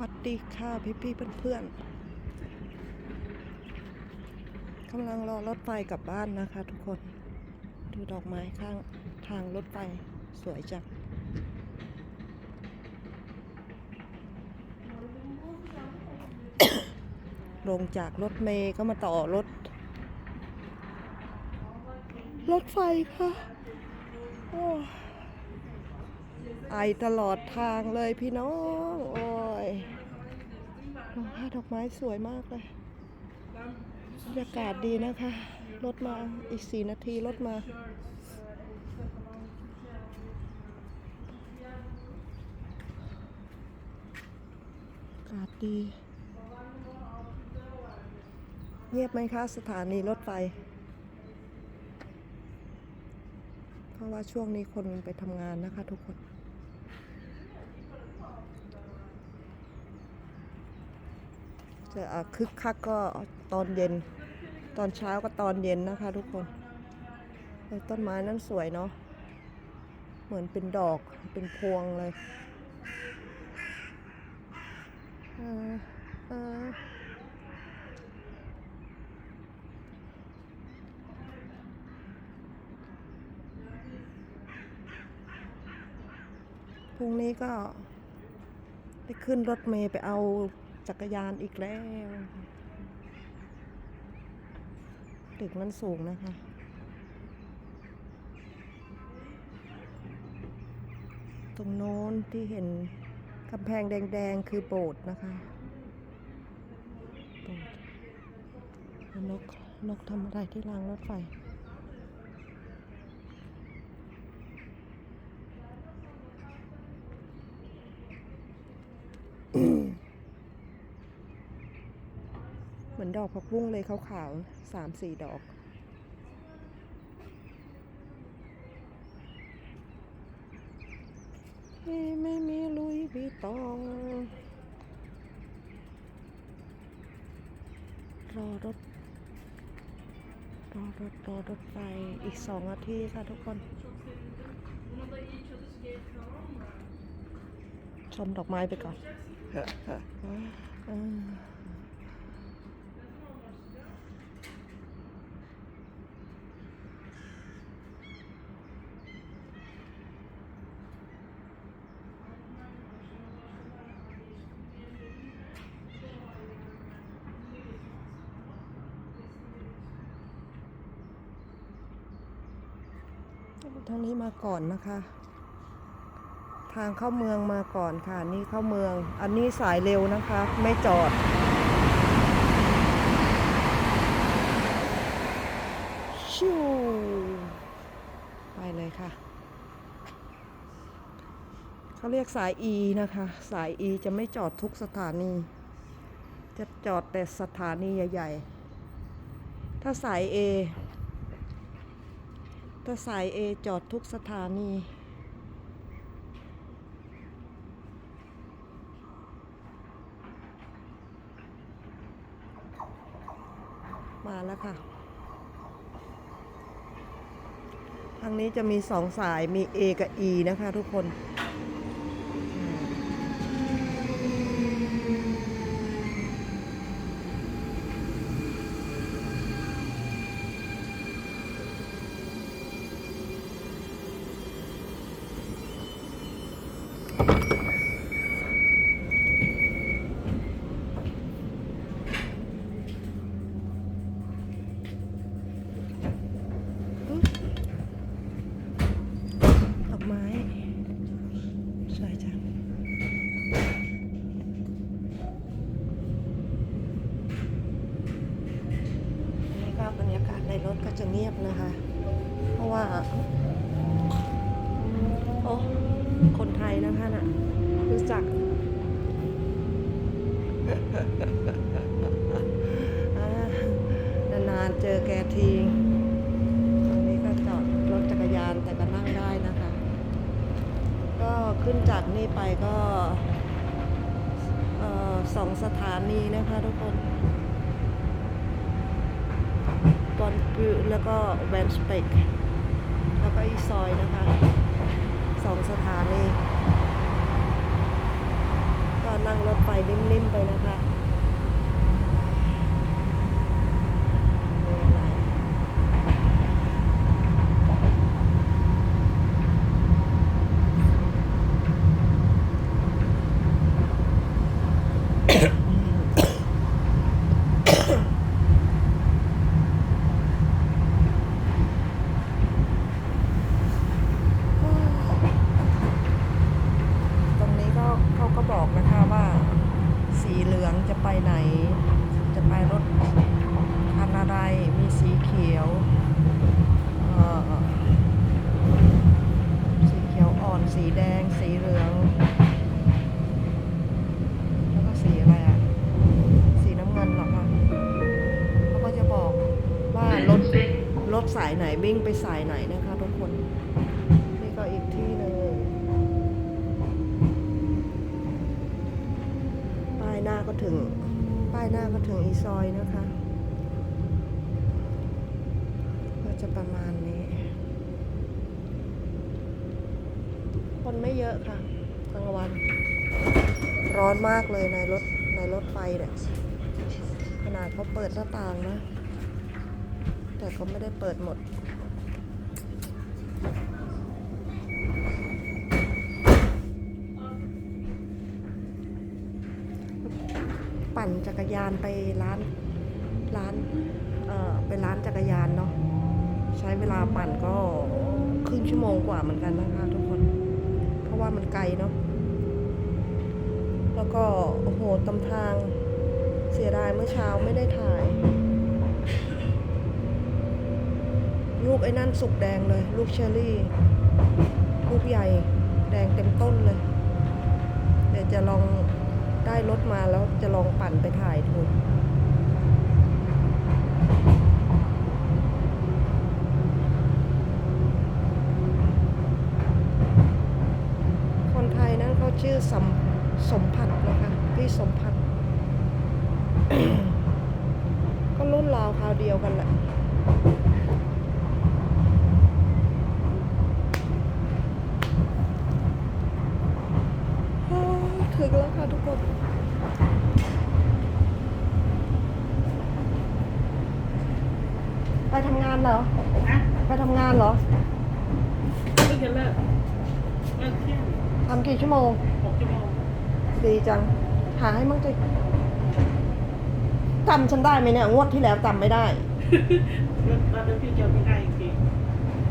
สวัสดีค่ะพี่พี่ๆเพื่อนๆกำลังรอรถไฟกลับบ้านนะคะ ทุกคน ดูดอกไม้ข้างทางรถไฟสวยจังลงจากรถเมย์ก็มาต่อรถ รถไฟค่ะไอตลอดทางเลยพี่น้อง โอ้ ดอกไม้ดอกไม้สวยมากเลยบรรยากาศดีนะคะ รถมาอีกสี่นาทีรถมา อากาศดี เงียบไหมคะสถานีรถไฟ เพราะว่าช่วงนี้คนไปทำงานนะคะทุกคน จะคึกคักก็ตอนเย็น ตอนเช้าก็ตอนเย็นนะคะทุกคนต้นไม้นั้นสวยเนาะเหมือนเป็นดอกเป็นพวงเลยเออเออพรุ่งนี้ก็ได้ขึ้นรถเมย์ไปเอา จักรยานอีกแล้วตึกมันสูงนะคะ ตรงโน้นที่เห็นกำแพงแดงๆ คือโบสถ์นะคะโบสถ์นกนกทำอะไรที่รางรถไฟ เหมื อนดอกผักบุ้งเลยขาวๆสามสี่ดอกที่ไม่มีลุยวิตองรอรถ รอรถ รอรถไฟอีกสองนาทีค่ะทุกคน ชมดอกไม้ไปก่อน ทางนี้มาก่อนนะคะ ทางเข้าเมืองมาก่อนค่ะ นี่เข้าเมือง อันนี้สายเร็วนะคะ ไม่จอด ชิวไปเลยค่ะ เขาเรียกสาย E นะคะ สาย E จะไม่จอดทุกสถานี จะจอดแต่สถานีใหญ่ ๆ ถ้าสาย A ถ้าสายเอจอดทุกสถานี มาแล้วค่ะ ทางนี้จะมีสองสายมี A กับ E นะคะทุกคนอืมดอกไม้ สวยจัง นี่ก็บ รถก็จะเงียบนะคะ เพราะว่า โอ้คนไทยนะคะน่ะ รู้จักนานๆเจอแกทีตรงนี้ก็จอดรถจักรยานแต่ก็นั่งได้นะคะ ก็ขึ้นจากนี่ไปก็สองสถานีนะคะทุกคน บอนกือแล้วก็แวนสเปกแล้วก็อีซอยนะคะสองสถานีก็นั่งรถไฟนิ่มๆไปนะคะมีอะไรตรงนี้ก็เขาก็บอกนะคะว่า สีเหลืองจะไปไหน จะไปรถคันอะไรมีสีเขียวเอ่อสีเขียวอ่อน สี แดง สีเหลือง แล้วก็สีอะไรอะสีน้ำเงินหรอคะเขาก็จะบอกว่ารถรถสายไหนวิ่งไปสายไหนนะคะทุกคน นี่ก็อีกที่หนึ่งป้ายหน้าก็ถึง ป้ายหน้าก็ถึงอีซอยนะคะ ก็จะประมาณนี้ คนไม่เยอะค่ะกลางวัน ร้อนมากเลยในรถในรถไฟเนี่ยขนาดเขาเปิดหน้าต่างนะ แต่ก็ไม่ได้เปิดหมดปั่นจักรยานไปร้านร้านเอ่อไปร้านจักรยานเนาะใช้เวลาปั่นก็ครึ่งชั่วโมงกว่าเหมือนกันนะคะทุะว่ามันไกลเนาะแล้วก็โอ้โหตำทางเสียดายเมื่อเช้าไม่ได้ถ่าย ลูกไอ้นั่นสุกแดงเลย ลูกเชอร์รี่ ลูกใหญ่ แดงเต็มต้นเลย เดี๋ยวจะลองได้รถมาแล้วจะลองปั่นไปถ่ายดู คนไทยนั้นเขาชื่อสมสมพันธ์นะคะ พี่สมพันธ์ ก็รุ่นราวคราวเดี ยวกันแหละโอ้ยถึงแล้วค่ะทุกคนไปทำงานเหรอนะไปทำงานเหรอเพิ่งจะเลิกเลิกเที่ยงทำกี่ชั่วโมง หกชั่วโมง ดีจัง หาให้มั่งจะ จำฉันได้ไหมเนี่ยงวดที่แล้วจำไม่ได้ แล้วตอนนั้นพี่เจอไม่ได้อีกที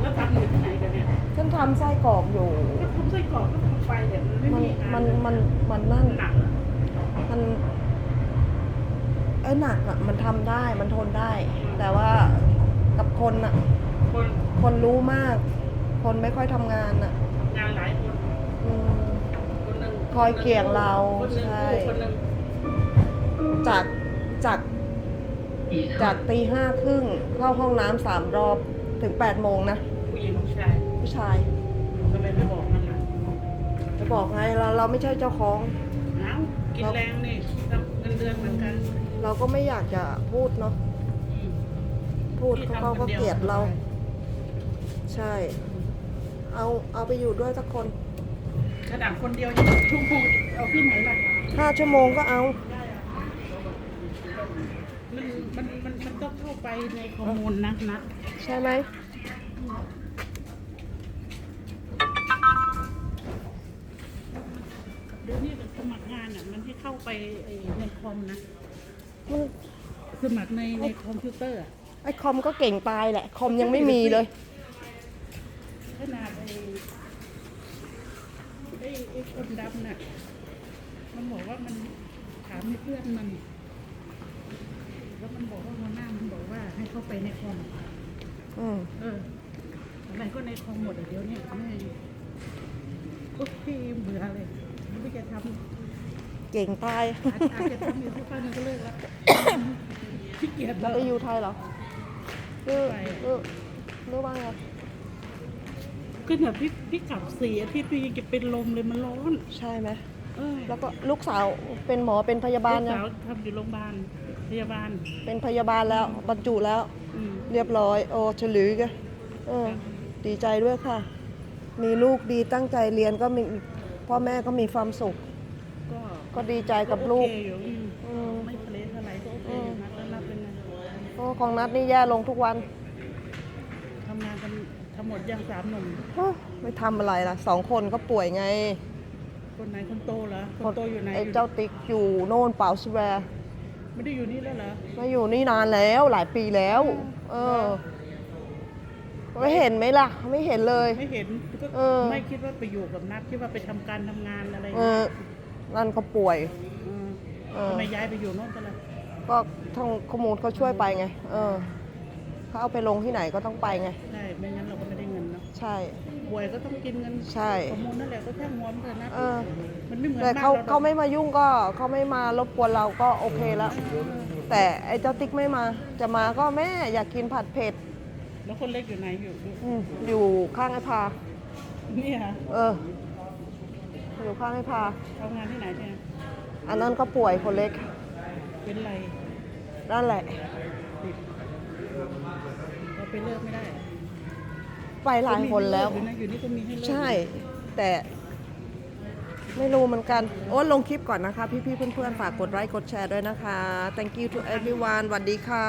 แล้วทำอยู่ที่ไหนกันเนี่ยฉันทำไส้กรอกอยู่ ก็ทำไส้กรอกก็ทำไปแต่มันไม่มันมีงานมันมันมันนั่น หนักอะมันไอ้หนักอะ มันทำได้มันทนได้ แต่ว่ากับคนอะ คนคนรู้มาก คนไม่ค่อยทำงานอะทำงานหลายคนอืม คนหนึ่งคอยเกี่ยงเราคนหนึ่งใช่กู้คนหนึ่งจาก จากจากตีห้าครึ่งเข้าห้องน้ำสามรอบถึงแปดโมงนะผู้หญิงผู้ชายผู้ชายทำไมไม่บอกมันล่ะจะบอกไงเราเราไม่ใช่เจ้าของเอ้ากินแรงนี่ทำเงินเดือนเหมือนกัน เราก็ไม่อยากจะพูดเนาะอืมพูดพี่เขาทำก็คนดียวเกลียดเรา ใช่ เอาเอาไปอยู่ด้วยสักคนขนาดคนเดียวยังชั่วโมงเอาที่ไหนล่ะห้าชั่วโมงก็เอา มันมัน มันมันต้องเข้าไปในข้อมูลนะนะใช่ไหมเดี๋ยวนี้สมัครงานอะมันให้เข้าไปไอ้ในคอมนะมันสมัครในในคอมพิวเตอร์อะไอคอมก็เก่งตายแหละ คอมยังไม่มีเลย ขนาดไอ้ไอ้ไอ้คนดำน่ะมันบอกว่ามันถามให้เพื่อนมัน แล้วมันบอกว่าหัวหน้ามันบอกว่าให้เข้าไปในคอมอืมเอออะไรก็ในคอมหมดอะเดี๋ยวนี้ไม่โอ้พี่เบื่อเลยไม่จะทำเก่งตายอาจอาจจะทำอยู่สักพักหนึงก็เลิกแล้วขี้เกียจแล้แล้ววไปอยู่ไทยเหรอหรือไปหรือหรือว่าไงก็เนี่ยพี่พี่กลับสี่อาทิตย์พี่ยังจะเป็นลมเลยมันร้อน ใช่ไหม เออแล้วก็ลูกสาวเป็นหมอเป็นพยาบาลลูกยังสาวทำอยู่โรงพยาบาล พยาบาลเป็นพยาบาลแล้วบรรจุแล้ว อืมเรียบร้อย โอ้ฉลือกันเออ ดีใจด้วยค่ะ มีลูกดีตั้งใจเรียนก็มีพ่อแม่ก็มีความสุข ก็ก็ดีใจกับลูก โอเคอยู่อืมอืม ไม่ทะเลเท่าไหร่ก็โอเคอยู่นะแล้วนับเป็นไงโอ้ของนัดนี่แย่ลงทุกวันทำงานกันทั้งหมดยังสามหนุ่มโอ้ไม่ทำอะไรล่ะสองคนก็ป่วยไงคนไหนคนโตเหรอคนโตอยู่ไหนไอ้อยู่เจ้าติ๊กอยู่โน่นเป่าสแวร์ ไม่ได้อยู่นี่แล้วเหรอมาอยู่นี่นานแล้วหลายปีแล้ว เออ ไม่เห็นไหมล่ะ ไม่เห็นเลย ไม่เห็นก็เออ ไม่คิดว่าไปอยู่กับนัดคิดว่าไปทำการทำงานอะไรเออนั่นก็ป่วยเออเออ ทำไมย้ายไปอยู่โน่นกันล่ะก็ทางขมูลเขาช่วยไปไง เออเขาเอาไปลงที่ไหนก็ต้องไปไง ใช่ไม่งั้นเราก็ไม่ได้เงินเนาะใช่ ป่วยก็ต้องกินเงินใช่ข้อมูลนั่นแหละก็แค่งวมเถอะนะเออ มันไม่เหมือนแต่บ้นเขารหรอกเขาไม่มายุ่งก็เขาไม่มารบกวนเราก็โอเคแล้วแต่ไอ้เจ้าติ๊กไม่มา จะมาก็แม่อยากกินผัดเผ็ดแล้วคนเล็กอยู่ไหนอยู่อยู่อืมอยู่ข้างไอ้พา เนี่ยเออ อยู่ข้างไอ้พา ทำงานที่ไหนเนี่ยอันนั้นก็ป่วยคนเล็ก เป็นไรนั่นแหละ ติดเราไปเลิกไม่ได้ ไปหลายคนแล้ว อยู่นะอยู่นี่ก็มีให้เลิกใช่ แต่ไม่รู้เหมือนกัน โอ้ลงคลิปก่อนนะคะ พี่ๆเพื่อนๆ ฝากกดไลค์กดแชร์ด้วยนะคะ thank you to everyone สวัสดีค่ะ